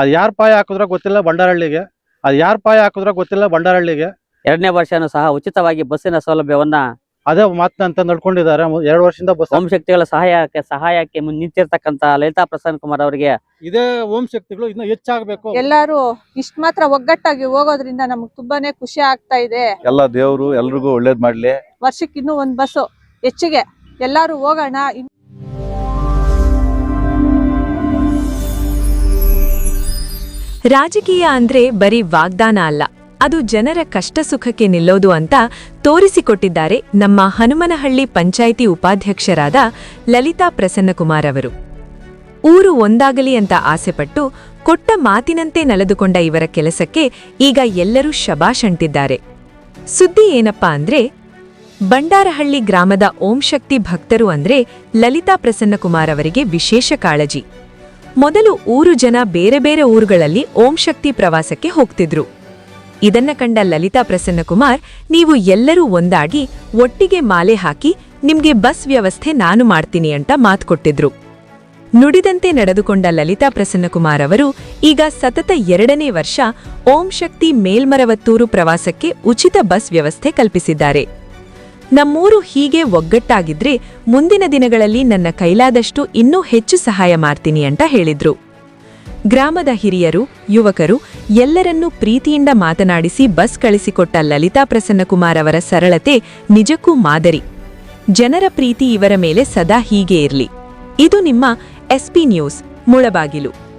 ಅದು ಯಾರ್ ಪಾಯ ಹಾಕಿದ್ರೋ ಗೊತ್ತಿಲ್ಲ ಬಂಡಾರಹಳ್ಳಿಗೆ. ಅದು ಯಾರ್ ಪಾಯ ಹಾಕಿದ್ರೋ ಗೊತ್ತಿಲ್ಲ ಬಂಡಾರಹಳ್ಳಿಗೆ. ಎರಡನೇ ವರ್ಷನು ಸಹ ಉಚಿತವಾಗಿ ಬಸ್ಸಿನ ಸೌಲಭ್ಯವನ್ನ ಅದೇ ಮಾತನ್ನ ನಡ್ಕೊಂಡಿದ್ದಾರೆ. ಎರಡು ವರ್ಷದಿಂದ ಬಸ್ ಓಂ ಶಕ್ತಿಗಳ ಸಹಾಯಕ್ಕೆ ಸಹಾಯಕ್ಕೆ ನಿಂತಿರ್ತಕ್ಕಂತ ಲಲಿತಾ ಪ್ರಸನ್ನ ಕುಮಾರ್ ಅವರಿಗೆ. ಇದೇ ಓಂ ಶಕ್ತಿಗಳು ಇನ್ನು ಹೆಚ್ಚಾಗಬೇಕು. ಎಲ್ಲಾರು ಇಷ್ಟ ಮಾತ್ರ ಒಗ್ಗಟ್ಟಾಗಿ ಹೋಗೋದ್ರಿಂದ ನಮ್ಗೆ ತುಂಬಾನೇ ಖುಷಿ ಆಗ್ತಾ ಇದೆ. ಎಲ್ಲ ದೇವರು ಎಲ್ರಿಗೂ ಒಳ್ಳೇದ್ ಮಾಡ್ಲಿ. ವರ್ಷಕ್ಕೆ ಇನ್ನೂ ಒಂದ್ ಬಸ್ಸು. ಹೆಚ್ಚಿಗೆ ಎಲ್ಲಾರು ಹೋಗೋಣ. ರಾಜಕೀಯ ಅಂದ್ರೆ ಬರೀ ವಾಗ್ದಾನ ಅಲ್ಲ, ಅದು ಜನರ ಕಷ್ಟ ಸುಖಕ್ಕೆ ನಿಲ್ಲೋದು ಅಂತ ತೋರಿಸಿಕೊಟ್ಟಿದ್ದಾರೆ ನಮ್ಮ ಹನುಮನಹಳ್ಳಿ ಪಂಚಾಯಿತಿ ಉಪಾಧ್ಯಕ್ಷರಾದ ಲಲಿತಾ ಪ್ರಸನ್ನಕುಮಾರ್ ಅವರು. ಊರು ಒಂದಾಗಲಿ ಅಂತ ಆಸೆಪಟ್ಟು ಕೊಟ್ಟ ಮಾತಿನಂತೆ ನಲೆದುಕೊಂಡ ಇವರ ಕೆಲಸಕ್ಕೆ ಈಗ ಎಲ್ಲರೂ ಶಬಾಷ್ ಅಂಟಿದ್ದಾರೆ ಸುದ್ದಿ ಏನಪ್ಪಾ ಅಂದ್ರೆ, ಬಂಡಾರಹಳ್ಳಿ ಗ್ರಾಮದ ಓಂ ಶಕ್ತಿ ಭಕ್ತರು ಅಂದ್ರೆ ಲಲಿತಾ ಪ್ರಸನ್ನಕುಮಾರ್ ಅವರಿಗೆ ವಿಶೇಷ ಕಾಳಜಿ. ಮೊದಲು ಊರು ಜನ ಬೇರೆ ಬೇರೆ ಊರುಗಳಲ್ಲಿ ಓಂ ಶಕ್ತಿ ಪ್ರವಾಸಕ್ಕೆ ಹೋಗ್ತಿದ್ರು. ಇದನ್ನ ಕಂಡ ಲಲಿತಾ ಪ್ರಸನ್ನಕುಮಾರ್, ನೀವು ಎಲ್ಲರೂ ಒಂದಾಗಿ ಒಟ್ಟಿಗೆ ಮಾಲೆ ಹಾಕಿ ನಿಮ್ಗೆ ಬಸ್ ವ್ಯವಸ್ಥೆ ನಾನು ಮಾಡ್ತೀನಿ ಅಂತ ಮಾತು ಕೊಟ್ಟಿದ್ರು. ನುಡಿದಂತೆ ನಡೆದುಕೊಂಡ ಲಲಿತಾ ಪ್ರಸನ್ನಕುಮಾರ್ ಅವರು ಈಗ ಸತತ ಎರಡನೇ ವರ್ಷ ಓಂ ಶಕ್ತಿ ಮೇಲ್ಮರವತ್ತೂರು ಪ್ರವಾಸಕ್ಕೆ ಉಚಿತ ಬಸ್ ವ್ಯವಸ್ಥೆ ಕಲ್ಪಿಸಿದ್ದಾರೆ. ನಮ್ಮೂರು ಹೀಗೆ ಒಗ್ಗಟ್ಟಾಗಿದ್ರೆ ಮುಂದಿನ ದಿನಗಳಲ್ಲಿ ನನ್ನ ಕೈಲಾದಷ್ಟು ಇನ್ನೂ ಹೆಚ್ಚು ಸಹಾಯ ಮಾಡ್ತೀನಿ ಅಂತ ಹೇಳಿದ್ರು. ಗ್ರಾಮದ ಹಿರಿಯರು, ಯುವಕರು ಎಲ್ಲರನ್ನೂ ಪ್ರೀತಿಯಿಂದ ಮಾತನಾಡಿಸಿ ಬಸ್ ಕಳಿಸಿಕೊಟ್ಟ ಲಲಿತಾ ಪ್ರಸನ್ನಕುಮಾರ್ ಅವರ ಸರಳತೆ ನಿಜಕ್ಕೂ ಮಾದರಿ. ಜನರ ಪ್ರೀತಿ ಇವರ ಮೇಲೆ ಸದಾ ಹೀಗೆ ಇರಲಿ. ಇದು ನಿಮ್ಮ ಎಸ್ಪಿ ನ್ಯೂಸ್, ಮುಳಬಾಗಿಲು.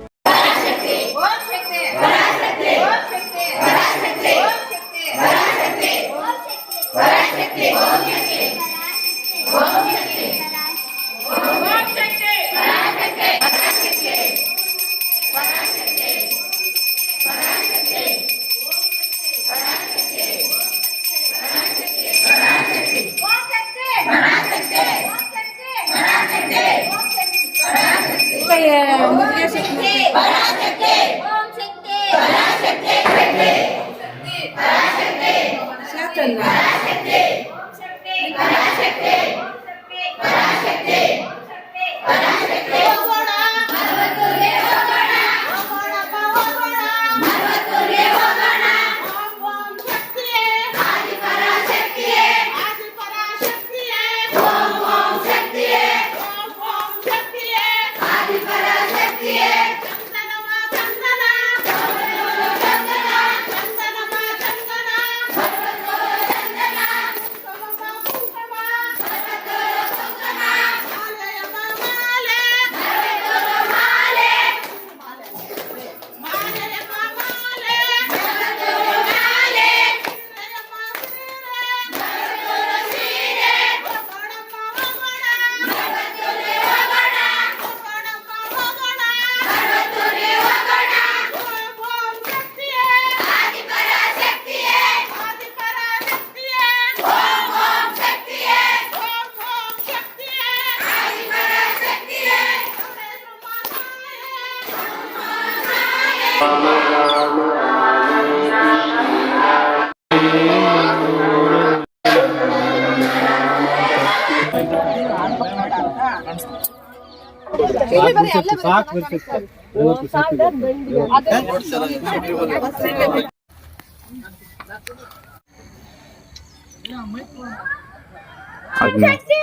ಶಕ್ತಿ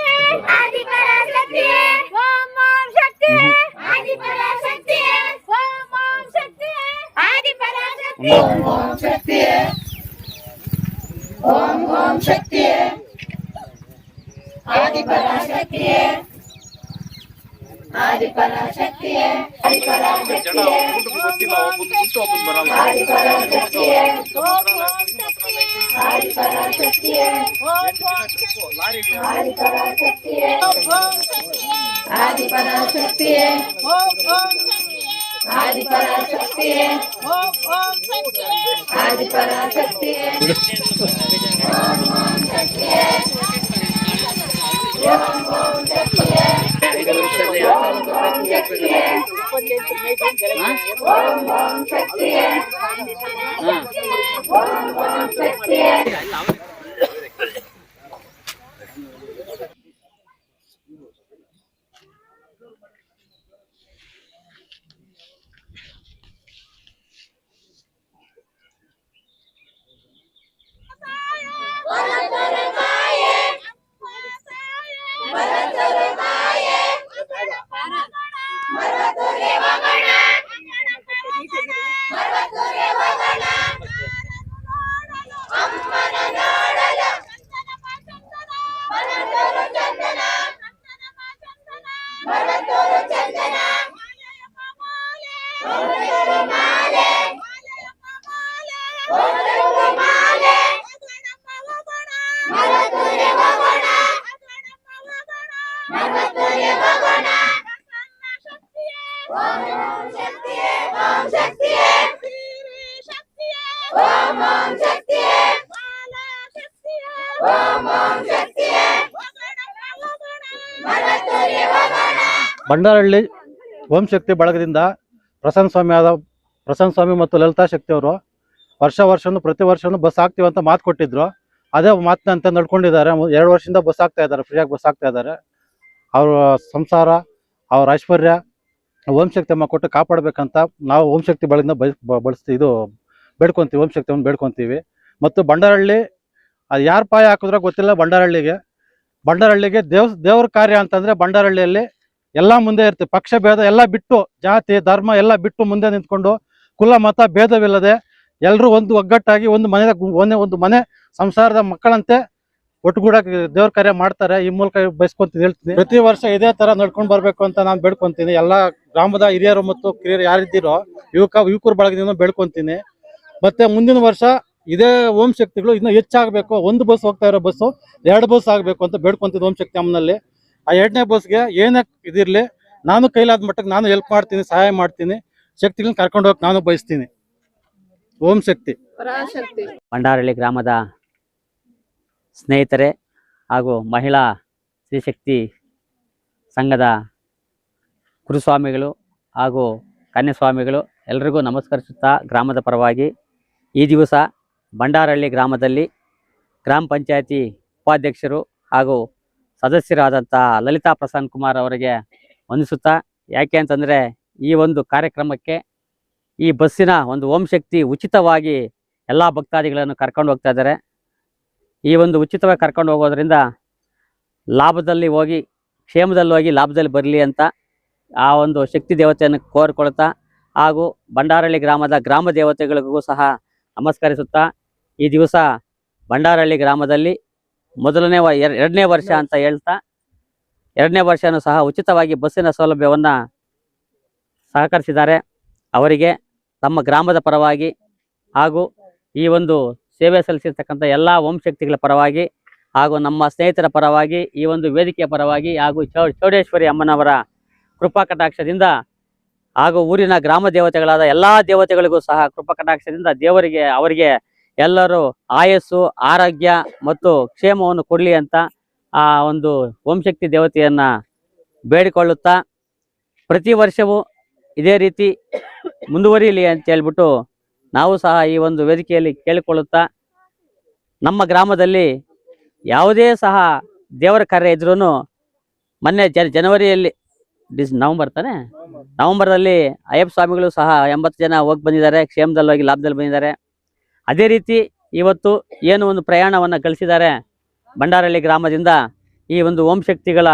ಆದಿಪರಾಶಕ್ತಿ ಓಂ ಓಂ ಶಕ್ತಿ ಆದಿಪರಾಶಕ್ತಿ ಓಂ ಓಂ ಶಕ್ತಿ ಆದಿಪರಾಶಕ್ತಿ ಓಂ ಓಂ ಶಕ್ತಿ ಓಂ ಓಂ ಶಕ್ತಿ ಆದಿಪರಾಶಕ್ತಿ ಆದಿಪರಾಶಕ್ತಿ ಆದಿಪರಾಶಕ್ತಿ ಆದಿಪರಾಶಕ್ತಿ ಓಂ ಓಂ ಶಕ್ತಿ ಆದಿಪರಾಶಕ್ತಿ ಆದಿಪರಾಶಕ್ತಿ ಆದಿಪರಾಶಕ್ತಿ ಆದಿಪರಾಶಕ್ತಿ ಆದಿಪರಾಶಕ್ತಿ ಬಂಡಾರಹಳ್ಳಿ ಓಂ ஓம் ஓம் சக்தியே ஓம் ஓம் சக்தியே ಶಕ್ತಿ ಬಳಗದಿಂದ ಪ್ರಸನ್ನ ಸ್ವಾಮಿ ಆದ ಪ್ರಸನ್ನ ಸ್ವಾಮಿ ಮತ್ತು ಲಲಿತಾ ಶಕ್ತಿ ಅವರು ವರ್ಷ ವರ್ಷವೂ ಪ್ರತಿ ವರ್ಷವೂ ಬಸ್ ಹಾಕ್ತೀವಿ ಅಂತ ಮಾತು ಕೊಟ್ಟಿದ್ರು. ಅದೇ ಮಾತನ್ನ ಅಂತ ನಡ್ಕೊಂಡಿದ್ದಾರೆ. ಎರಡು ವರ್ಷದಿಂದ ಬಸ್ ಆಗ್ತಾ ಇದ್ದಾರೆ. ಫ್ರೀಯಾಗಿ ಬಸ್ ಆಗ್ತಾ ಇದ್ದಾರೆ. ಅವರ ಸಂಸಾರ, ಅವ್ರ ಐಶ್ವರ್ಯ ಓಂ ಶಕ್ತಿ ಅಮ್ಮ ಕೊಟ್ಟು ಕಾಪಾಡಬೇಕಂತ ನಾವು ಓಂ ಶಕ್ತಿ ಬಳಗದಿಂದ ಬಳಸ್ತೀವಿ. ಇದು ಬೇಡ್ಕೊತೀವಿ. ಓಂ ಶಕ್ತಿ ಬೇಡ್ಕೊತೀವಿ. ಮತ್ತು ಬಂಡಾರಹಳ್ಳಿ, ಅದು ಯಾರು ಪಾಯ ಹಾಕಿದ್ರೋ ಗೊತ್ತಿಲ್ಲ ಬಂಡಾರಹಳ್ಳಿಗೆ. ಬಂಡಾರಹಳ್ಳಿಗೆ ದೇವ್ ದೇವ್ರ ಕಾರ್ಯ ಅಂತಂದರೆ ಬಂಡಾರಹಳ್ಳಿಯಲ್ಲಿ ಎಲ್ಲ ಮುಂದೆ ಇರ್ತೀವಿ ಪಕ್ಷ ಭೇದ ಎಲ್ಲ ಬಿಟ್ಟು, ಜಾತಿ, ಧರ್ಮ ಎಲ್ಲ ಬಿಟ್ಟು ಮುಂದೆ ನಿಂತ್ಕೊಂಡು ಕುಲ, ಮತ ಭೇದವಿಲ್ಲದೆ ಎಲ್ಲರೂ ಒಂದು ಒಗ್ಗಟ್ಟಾಗಿ ಒಂದು ಮನೆ ಒಂದೇ ಒಂದು ಮನೆ ಸಂಸಾರದ ಮಕ್ಕಳಂತೆ ಒಟ್ಟುಗೂಡಕ್ಕೆ ದೇವ್ರ ಕಾರ್ಯ ಮಾಡ್ತಾರೆ. ಈ ಮೂಲಕ ಬಯಸ್ಕೊಂತೀನಿ ಹೇಳ್ತೀನಿ. ಪ್ರತಿ ವರ್ಷ ಇದೇ ತರ ನಡ್ಕೊಂಡು ಬರ್ಬೇಕು ಅಂತ ನಾನು ಬೇಡ್ಕೊಂತೀನಿ. ಎಲ್ಲ ಗ್ರಾಮದ ಹಿರಿಯರು ಮತ್ತು ಕಿರಿಯರು ಯಾರಿದ್ದೀರೋ ಯುವಕ, ಯುವಕರು ಬಳಗದಿಂದ ಬೇಡ್ಕೊಂತೀನಿ. ಮತ್ತೆ ಮುಂದಿನ ವರ್ಷ ಇದೇ ಓಂ ಶಕ್ತಿಗಳು ಇನ್ನೂ ಹೆಚ್ಚಾಗಬೇಕು. ಒಂದು ಬಸ್ ಹೋಗ್ತಾ ಇರೋ ಬಸ್ಸು, ಎರಡು ಬಸ್ ಆಗಬೇಕು ಅಂತ ಬೇಡ್ಕೊಂತಿದ್ದು ಓಂ ಶಕ್ತಿ ಅಮ್ಮನಲ್ಲಿ ಆ ಎರಡನೇ ಬಸ್ಗೆ ಏನೇ ಇದಿರಲಿ ನಾನು ಕೈಲಾದ ಮಟ್ಟಕ್ಕೆ ನಾನು ಹೆಲ್ಪ್ ಮಾಡ್ತೀನಿ ಸಹಾಯ ಮಾಡ್ತೀನಿ ಶಕ್ತಿಗಳನ್ನ ಕರ್ಕೊಂಡು ಹೋಗಕ್ಕೆ ನಾನು ಬಯಸ್ತೀನಿ. ಓಂ ಶಕ್ತಿ. ಪರಾಶಕ್ತಿ. ಬಂಡಾರಳ್ಳಿ ಗ್ರಾಮದ ಸ್ನೇಹಿತರೆ ಹಾಗೂ ಮಹಿಳಾ ಸ್ತ್ರೀಶಕ್ತಿ ಸಂಘದ ಗುರುಸ್ವಾಮಿಗಳು ಹಾಗೂ ಕನ್ಯಾಸ್ವಾಮಿಗಳು ಎಲ್ರಿಗೂ ನಮಸ್ಕರಿಸುತ್ತಾ ಗ್ರಾಮದ ಪರವಾಗಿ ಈ ದಿವಸ ಬಂಡಾರಹಳ್ಳಿ ಗ್ರಾಮದಲ್ಲಿ ಗ್ರಾಮ ಪಂಚಾಯತಿ ಉಪಾಧ್ಯಕ್ಷರು ಹಾಗೂ ಸದಸ್ಯರಾದಂಥ ಲಲಿತಾ ಪ್ರಸನ್ನ ಕುಮಾರ್ ಅವರಿಗೆ ವಂದಿಸುತ್ತಾ. ಯಾಕೆ ಅಂತಂದರೆ ಈ ಒಂದು ಕಾರ್ಯಕ್ರಮಕ್ಕೆ ಈ ಬಸ್ಸಿನ ಒಂದು ಓಂ ಶಕ್ತಿ ಉಚಿತವಾಗಿ ಎಲ್ಲ ಭಕ್ತಾದಿಗಳನ್ನು ಕರ್ಕೊಂಡು ಹೋಗ್ತಾ ಇದ್ದಾರೆ. ಈ ಒಂದು ಉಚಿತವಾಗಿ ಕರ್ಕೊಂಡು ಹೋಗೋದ್ರಿಂದ ಲಾಭದಲ್ಲಿ ಹೋಗಿ, ಕ್ಷೇಮದಲ್ಲಿ ಹೋಗಿ ಲಾಭದಲ್ಲಿ ಬರಲಿ ಅಂತ ಆ ಒಂದು ಶಕ್ತಿ ದೇವತೆಯನ್ನು ಕೋರಿಕೊಳ್ತಾ ಹಾಗೂ ಬಂಡಾರಳ್ಳಿ ಗ್ರಾಮದ ಗ್ರಾಮ ದೇವತೆಗಳಿಗೂ ಸಹ ನಮಸ್ಕರಿಸುತ್ತಾ ಈ ದಿವಸ ಬಂಡಾರಳ್ಳಿ ಗ್ರಾಮದಲ್ಲಿ ಮೊದಲನೇ ಎರಡನೇ ವರ್ಷ ಅಂತ ಹೇಳ್ತಾ ಎರಡನೇ ವರ್ಷನೂ ಸಹ ಉಚಿತವಾಗಿ ಬಸ್ಸಿನ ಸೌಲಭ್ಯವನ್ನು ಸಹಕರಿಸಿದ್ದಾರೆ. ಅವರಿಗೆ ತಮ್ಮ ಗ್ರಾಮದ ಪರವಾಗಿ ಹಾಗೂ ಈ ಒಂದು ಸೇವೆ ಸಲ್ಲಿಸಿರ್ತಕ್ಕಂಥ ಎಲ್ಲ ವಂಶಕ್ತಿಗಳ ಪರವಾಗಿ ಹಾಗೂ ನಮ್ಮ ಸ್ನೇಹಿತರ ಪರವಾಗಿ ಈ ಒಂದು ವೇದಿಕೆಯ ಪರವಾಗಿ ಹಾಗೂ ಚೌ ಚೌಡೇಶ್ವರಿ ಅಮ್ಮನವರ ಕೃಪಾ ಕಟಾಕ್ಷದಿಂದ ಹಾಗೂ ಊರಿನ ಗ್ರಾಮ ದೇವತೆಗಳಾದ ಎಲ್ಲ ದೇವತೆಗಳಿಗೂ ಸಹ ಕೃಪಾ ಕಟಾಕ್ಷದಿಂದ ದೇವರಿಗೆ ಅವರಿಗೆ ಎಲ್ಲರೂ ಆಯಸ್ಸು, ಆರೋಗ್ಯ ಮತ್ತು ಕ್ಷೇಮವನ್ನು ಕೊಡಲಿ ಅಂತ ಆ ಒಂದು ಓಂಶಕ್ತಿ ದೇವತೆಯನ್ನ ಬೇಡಿಕೊಳ್ಳುತ್ತಾ ಪ್ರತಿ ವರ್ಷವೂ ಇದೇ ರೀತಿ ಮುಂದುವರಿಯಲಿ ಅಂತ ಹೇಳ್ಬಿಟ್ಟು ನಾವು ಸಹ ಈ ಒಂದು ವೇದಿಕೆಯಲ್ಲಿ ಕೇಳಿಕೊಳ್ಳುತ್ತಾ ನಮ್ಮ ಗ್ರಾಮದಲ್ಲಿ ಯಾವುದೇ ಸಹ ದೇವರ ಕಾರ್ಯ ಇದ್ರೂ ಮೊನ್ನೆ ಜ ಜನವರಿಯಲ್ಲಿ ಡಿಸ್ ನವಂಬರ್ ತಾನೆ? ನವಂಬರಲ್ಲಿ ಅಯ್ಯಪ್ಪ ಸ್ವಾಮಿಗಳು ಸಹ ಎಂಬತ್ತು ಜನ ಹೋಗಿ ಬಂದಿದ್ದಾರೆ, ಕ್ಷೇಮದಲ್ಲಿ ಹೋಗಿ ಲಾಭದಲ್ಲಿ ಬಂದಿದ್ದಾರೆ. ಅದೇ ರೀತಿ ಇವತ್ತು ಏನು ಒಂದು ಪ್ರಯಾಣವನ್ನು ಕಳಿಸಿದ್ದಾರೆ ಬಂಡಾರಳ್ಳಿ ಗ್ರಾಮದಿಂದ ಈ ಒಂದು ಓಂ ಶಕ್ತಿಗಳ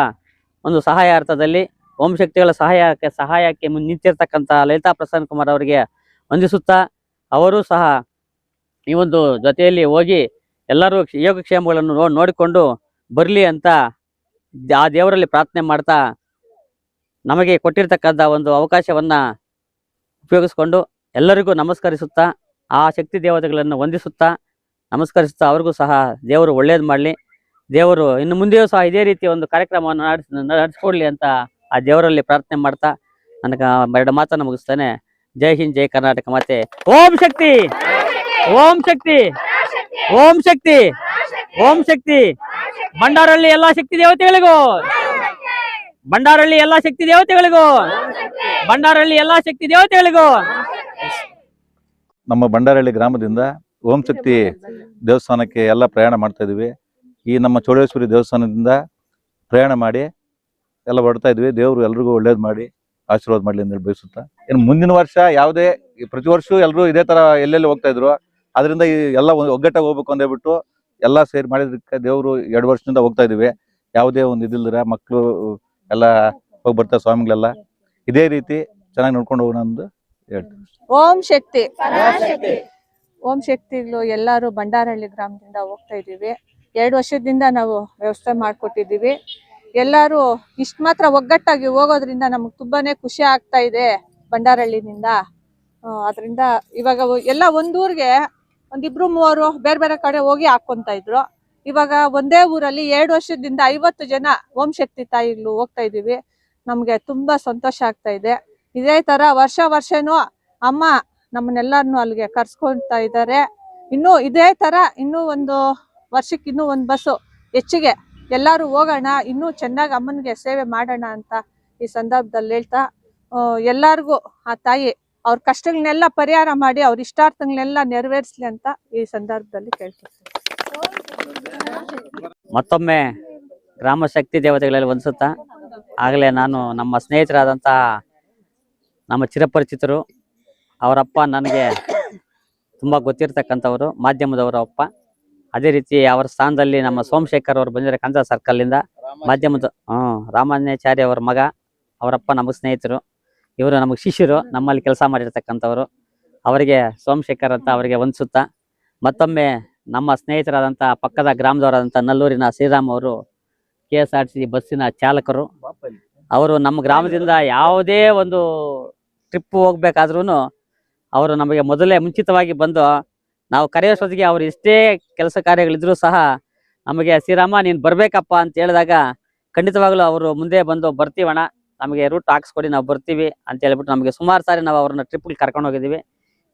ಒಂದು ಸಹಾಯಾರ್ಥದಲ್ಲಿ, ಓಂ ಶಕ್ತಿಗಳ ಸಹಾಯಕ್ಕೆ ಸಹಾಯಕ್ಕೆ ನಿಂತಿರ್ತಕ್ಕಂಥ ಲಲಿತಾ ಪ್ರಸನ್ನ ಕುಮಾರ್ ಅವರಿಗೆ ವಂದಿಸುತ್ತಾ ಅವರು ಸಹ ಈ ಒಂದು ಜೊತೆಯಲ್ಲಿ ಹೋಗಿ ಎಲ್ಲರೂ ಯೋಗಕ್ಷೇಮಗಳನ್ನು ನೋಡಿಕೊಂಡು ಬರಲಿ ಅಂತ ಆ ದೇವರಲ್ಲಿ ಪ್ರಾರ್ಥನೆ ಮಾಡ್ತಾ ನಮಗೆ ಕೊಟ್ಟಿರ್ತಕ್ಕಂಥ ಒಂದು ಅವಕಾಶವನ್ನು ಉಪಯೋಗಿಸ್ಕೊಂಡು ಎಲ್ಲರಿಗೂ ನಮಸ್ಕರಿಸುತ್ತಾ ಆ ಶಕ್ತಿ ದೇವತೆಗಳನ್ನು ವಂದಿಸುತ್ತಾ ನಮಸ್ಕರಿಸುತ್ತಾ ಅವ್ರಿಗೂ ಸಹ ದೇವರು ಒಳ್ಳೇದು ಮಾಡಲಿ. ದೇವರು ಇನ್ನು ಮುಂದೆಯೂ ಸಹ ಇದೇ ರೀತಿಯ ಒಂದು ಕಾರ್ಯಕ್ರಮವನ್ನು ನಡೆಸ್, ನಡೆಸ್ಕೊಡ್ಲಿ ಅಂತ ಆ ದೇವರಲ್ಲಿ ಪ್ರಾರ್ಥನೆ ಮಾಡ್ತಾ ನನಗೆ ಎರಡು ಮಾತನ್ನು ಮುಗಿಸ್ತಾನೆ. ಜೈ ಹಿಂದ್, ಜೈ ಕರ್ನಾಟಕ ಮತ್ತೆ ಓಂ ಶಕ್ತಿ! ಓಂ ಶಕ್ತಿ! ಓಂ ಶಕ್ತಿ! ಓಂ ಶಕ್ತಿ! ಬಂಡಾರಳ್ಳಿ ಎಲ್ಲಾ ಶಕ್ತಿ ದೇವತೆಗಳಿಗೂ! ಬಂಡಾರಳ್ಳಿ ಎಲ್ಲಾ ಶಕ್ತಿ ದೇವತೆಗಳಿಗೂ! ಬಂಡಾರಳ್ಳಿ ಎಲ್ಲಾ ಶಕ್ತಿ ದೇವತೆಗಳಿಗೂ! ನಮ್ಮ ಬಂಡಾರಹಳ್ಳಿ ಗ್ರಾಮದಿಂದ ಓಂ ಶಕ್ತಿ ದೇವಸ್ಥಾನಕ್ಕೆ ಎಲ್ಲ ಪ್ರಯಾಣ ಮಾಡ್ತಾ ಇದೀವಿ ಈ ನಮ್ಮ ಚೌಡೇಶ್ವರಿ ದೇವಸ್ಥಾನದಿಂದ ಪ್ರಯಾಣ ಮಾಡಿ ಎಲ್ಲ ಹೊಡ್ತಾ ಇದ್ವಿ ದೇವರು ಎಲ್ರಿಗೂ ಒಳ್ಳೇದು ಮಾಡಿ, ಆಶೀರ್ವಾದ ಮಾಡಲಿ ಅಂತ ಬಯಸುತ್ತಾ. ಇನ್ನು ಮುಂದಿನ ವರ್ಷ ಯಾವುದೇ ಪ್ರತಿ ವರ್ಷ ಎಲ್ಲರೂ ಇದೇ ತರ ಎಲ್ಲೆಲ್ಲಿ ಹೋಗ್ತಾ ಇದ್ರು ಅದರಿಂದ ಈ ಎಲ್ಲ ಒಂದು ಒಗ್ಗಟ್ಟಾಗಿ ಹೋಗ್ಬೇಕು ಅಂತ ಹೇಳ್ಬಿಟ್ಟು ಎಲ್ಲ ಸೇರಿ ಮಾಡಿದಕ್ಕೆ ದೇವರು ಎರಡು ವರ್ಷದಿಂದ ಹೋಗ್ತಾ ಇದೀವಿ ಯಾವುದೇ ಒಂದು ಇದಿಲ್ದಿರ ಮಕ್ಕಳು ಎಲ್ಲ ಹೋಗಿ ಬರ್ತಾರೆ, ಸ್ವಾಮಿಗಳೆಲ್ಲ. ಇದೇ ರೀತಿ ಚೆನ್ನಾಗಿ ನೋಡ್ಕೊಂಡು ಹೋಗೋಣ ಹೇಳ್ತೀನಿ ಓಂ ಶಕ್ತಿ. ಓಂ ಶಕ್ತಿಗಳು ಎಲ್ಲರೂ ಬಂಡಾರಹಳ್ಳಿ ಗ್ರಾಮದಿಂದ ಹೋಗ್ತಾ ಇದೀವಿ ಎರಡು ವರ್ಷದಿಂದ ನಾವು ವ್ಯವಸ್ಥೆ ಮಾಡ್ಕೊಟ್ಟಿದೀವಿ ಎಲ್ಲರೂ ಇಷ್ಟ ಮಾತ್ರ ಒಗ್ಗಟ್ಟಾಗಿ ಹೋಗೋದ್ರಿಂದ ನಮ್ಗೆ ತುಂಬಾನೇ ಖುಷಿ ಆಗ್ತಾ ಇದೆ ಬಂಡಾರಹಳ್ಳಿನಿಂದ ಅದರಿಂದ ಇವಾಗ ಎಲ್ಲ ಒಂದೂರಿಗೆ ಒಂದಿಬ್ರು ಮೂವರು ಬೇರೆ ಬೇರೆ ಕಡೆ ಹೋಗಿ ಹಾಕೊಂತ ಇದ್ರು. ಇವಾಗ ಒಂದೇ ಊರಲ್ಲಿ ಎರಡು ವರ್ಷದಿಂದ ಐವತ್ತು ಜನ ಓಂ ಶಕ್ತಿ ತಾಯಿಗಳು ಹೋಗ್ತಾ ಇದೀವಿ ನಮ್ಗೆ ತುಂಬಾ ಸಂತೋಷ ಆಗ್ತಾ ಇದೆ. ಇದೇ ತರ ವರ್ಷ ವರ್ಷನೂ ಅಮ್ಮ ನಮ್ಮನ್ನೆಲ್ಲರನ್ನು ಅಲ್ಲಿಗೆ ಕರ್ಸ್ಕೊಳ್ತಾ ಇದ್ದಾರೆ ಇನ್ನು ಇದೇ ತರ ಇನ್ನೂ ಒಂದು ವರ್ಷಕ್ಕೆ ಇನ್ನೂ ಒಂದು ಬಸ್ಸು ಹೆಚ್ಚಿಗೆ ಎಲ್ಲರೂ ಹೋಗೋಣ, ಇನ್ನೂ ಚೆನ್ನಾಗಿ ಅಮ್ಮನಿಗೆ ಸೇವೆ ಮಾಡೋಣ ಅಂತ ಈ ಸಂದರ್ಭದಲ್ಲಿ ಹೇಳ್ತಾ ಎಲ್ಲರಿಗೂ ಆ ತಾಯಿ ಅವ್ರ ಕಷ್ಟಗಳನ್ನೆಲ್ಲ ಪರಿಹಾರ ಮಾಡಿ ಅವ್ರ ಇಷ್ಟಾರ್ಥಗಳನ್ನೆಲ್ಲ ನೆರವೇರಿಸಲಿ ಅಂತ ಈ ಸಂದರ್ಭದಲ್ಲಿ ಕೇಳ್ತೀನಿ ಮತ್ತೊಮ್ಮೆ ಗ್ರಾಮ ಶಕ್ತಿ ದೇವತೆಗಳಲ್ಲಿ ಒಂದ್ಸುತ್ತಾ. ಆಗಲೇ ನಾನು ನಮ್ಮ ಸ್ನೇಹಿತರಾದಂಥ ನಮ್ಮ ಚಿರಪರಿಚಿತರು ಅವರಪ್ಪ ನನಗೆ ತುಂಬ ಗೊತ್ತಿರತಕ್ಕಂಥವ್ರು, ಮಾಧ್ಯಮದವರ ಅಪ್ಪ. ಅದೇ ರೀತಿ ಅವರ ಸ್ಥಾನದಲ್ಲಿ ನಮ್ಮ ಸೋಮಶೇಖರ್ ಅವರು ಬಂದಿದ್ದಾರೆ ಕಂದ ಸರ್ಕಲ್ಲಿಂದ ಮಾಧ್ಯಮದ, ಹ್ಞೂ ರಾಮಾನ್ಯಾಚಾರ್ಯ ಅವರ ಮಗ ಅವರಪ್ಪ ನಮಗೆ ಸ್ನೇಹಿತರು. ಇವರು ನಮಗೆ ಶಿಷ್ಯರು, ನಮ್ಮಲ್ಲಿ ಕೆಲಸ ಮಾಡಿರ್ತಕ್ಕಂಥವ್ರು. ಅವರಿಗೆ ಸೋಮಶೇಖರ್ ಅಂತ ಅವರಿಗೆ ಒಂದ್ಸುತ್ತಾ ಮತ್ತೊಮ್ಮೆ ನಮ್ಮ ಸ್ನೇಹಿತರಾದಂಥ ಪಕ್ಕದ ಗ್ರಾಮದವರಾದಂಥ ನಲ್ಲೂರಿನ ಶ್ರೀರಾಮ್ ಅವರು ಕೆ ಸಿ ಬಸ್ಸಿನ ಚಾಲಕರು. ಅವರು ನಮ್ಮ ಗ್ರಾಮದಿಂದ ಯಾವುದೇ ಒಂದು ಟ್ರಿಪ್ ಹೋಗ್ಬೇಕಾದ್ರೂ ಅವರು ನಮಗೆ ಮೊದಲೇ ಮುಂಚಿತವಾಗಿ ಬಂದು ನಾವು ಕರೆಯೋಷ್ಟೊತ್ತಿಗೆ ಅವ್ರು ಎಷ್ಟೇ ಕೆಲಸ ಕಾರ್ಯಗಳಿದ್ರೂ ಸಹ ನಮಗೆ ಶ್ರೀರಾಮ ನೀನು ಬರಬೇಕಪ್ಪ ಅಂತ ಹೇಳಿದಾಗ ಖಂಡಿತವಾಗ್ಲೂ ಅವರು ಮುಂದೆ ಬಂದು ಬರ್ತೀವಣ ನಮಗೆ ರೂಟ್ ಹಾಕ್ಸ್ಕೊಡಿ, ನಾವು ಬರ್ತೀವಿ ಅಂತ ಹೇಳ್ಬಿಟ್ಟು ನಮಗೆ ಸುಮಾರು ಸಾರಿ ನಾವು ಅವ್ರನ್ನ ಟ್ರಿಪ್ಗೆ ಕರ್ಕೊಂಡು ಹೋಗಿದ್ದೀವಿ.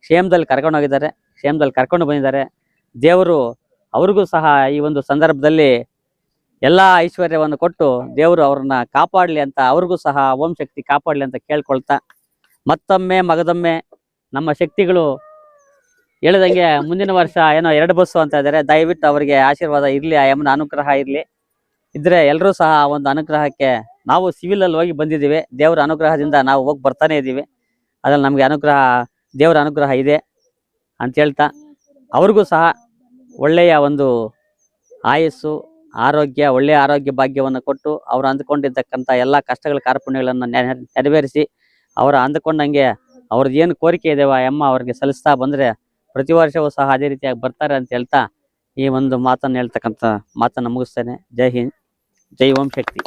ಕ್ಷೇಮದಲ್ಲಿ ಕರ್ಕೊಂಡು ಹೋಗಿದ್ದಾರೆ, ಕ್ಷೇಮದಲ್ಲಿ ಕರ್ಕೊಂಡು ಬಂದಿದ್ದಾರೆ. ದೇವರು ಅವ್ರಿಗೂ ಸಹ ಈ ಒಂದು ಸಂದರ್ಭದಲ್ಲಿ ಎಲ್ಲ ಐಶ್ವರ್ಯವನ್ನು ಕೊಟ್ಟು ದೇವರು ಅವ್ರನ್ನ ಕಾಪಾಡಲಿ ಅಂತ, ಅವ್ರಿಗೂ ಸಹ ಓಂ ಶಕ್ತಿ ಕಾಪಾಡಲಿ ಅಂತ ಕೇಳ್ಕೊಳ್ತಾ ಮತ್ತೊಮ್ಮೆ ಮಗದೊಮ್ಮೆ ನಮ್ಮ ಶಕ್ತಿಗಳು ಹೇಳಿದಂಗೆ ಮುಂದಿನ ವರ್ಷ ಏನೋ ಎರಡು ಬಸ್ಸು ಅಂತ ಇದ್ದಾರೆ. ದಯವಿಟ್ಟು ಅವರಿಗೆ ಆಶೀರ್ವಾದ ಇರಲಿ, ಆ ಅನುಗ್ರಹ ಇರಲಿ. ಇದ್ರೆ ಎಲ್ಲರೂ ಸಹ ಒಂದು ಅನುಗ್ರಹಕ್ಕೆ ನಾವು ಸಿವಿಲ್ ಅಲ್ಲಿ ಹೋಗಿ ಬಂದಿದ್ದೀವಿ. ದೇವರ ಅನುಗ್ರಹದಿಂದ ನಾವು ಹೋಗಿ ಬರ್ತಾನೆ ಇದ್ದೀವಿ. ಅದ್ರಲ್ಲಿ ನಮಗೆ ಅನುಗ್ರಹ, ದೇವರ ಅನುಗ್ರಹ ಇದೆ ಅಂತ ಹೇಳ್ತಾ, ಅವ್ರಿಗೂ ಸಹ ಒಳ್ಳೆಯ ಒಂದು ಆಯಸ್ಸು, ಆರೋಗ್ಯ, ಒಳ್ಳೆಯ ಆರೋಗ್ಯ ಭಾಗ್ಯವನ್ನು ಕೊಟ್ಟು ಅವರು ಅಂದುಕೊಂಡಿರ್ತಕ್ಕಂಥ ಎಲ್ಲ ಕಷ್ಟಗಳ ಕಾರ್ಪಣ್ಯಗಳನ್ನು ನೆರ- ನೆರವೇರಿಸಿ ಅವರ ಅಂದುಕೊಂಡಂಗೆ ಅವ್ರದ್ದು ಏನು ಕೋರಿಕೆ ಇದಾವೆ ಅಮ್ಮ ಅವ್ರಿಗೆ ಸಲ್ಲಿಸ್ತಾ ಬಂದರೆ ಪ್ರತಿ ವರ್ಷವೂ ಸಹ ಅದೇ ರೀತಿಯಾಗಿ ಬರ್ತಾರೆ ಅಂತ ಹೇಳ್ತಾ ಈ ಒಂದು ಮಾತನ್ನು ಹೇಳ್ತಕ್ಕಂಥ ಮಾತನ್ನು ಮುಗಿಸ್ತೇನೆ. ಜೈ ಹಿಂದ್, ಜೈ ಓಂ ಶಕ್ತಿ.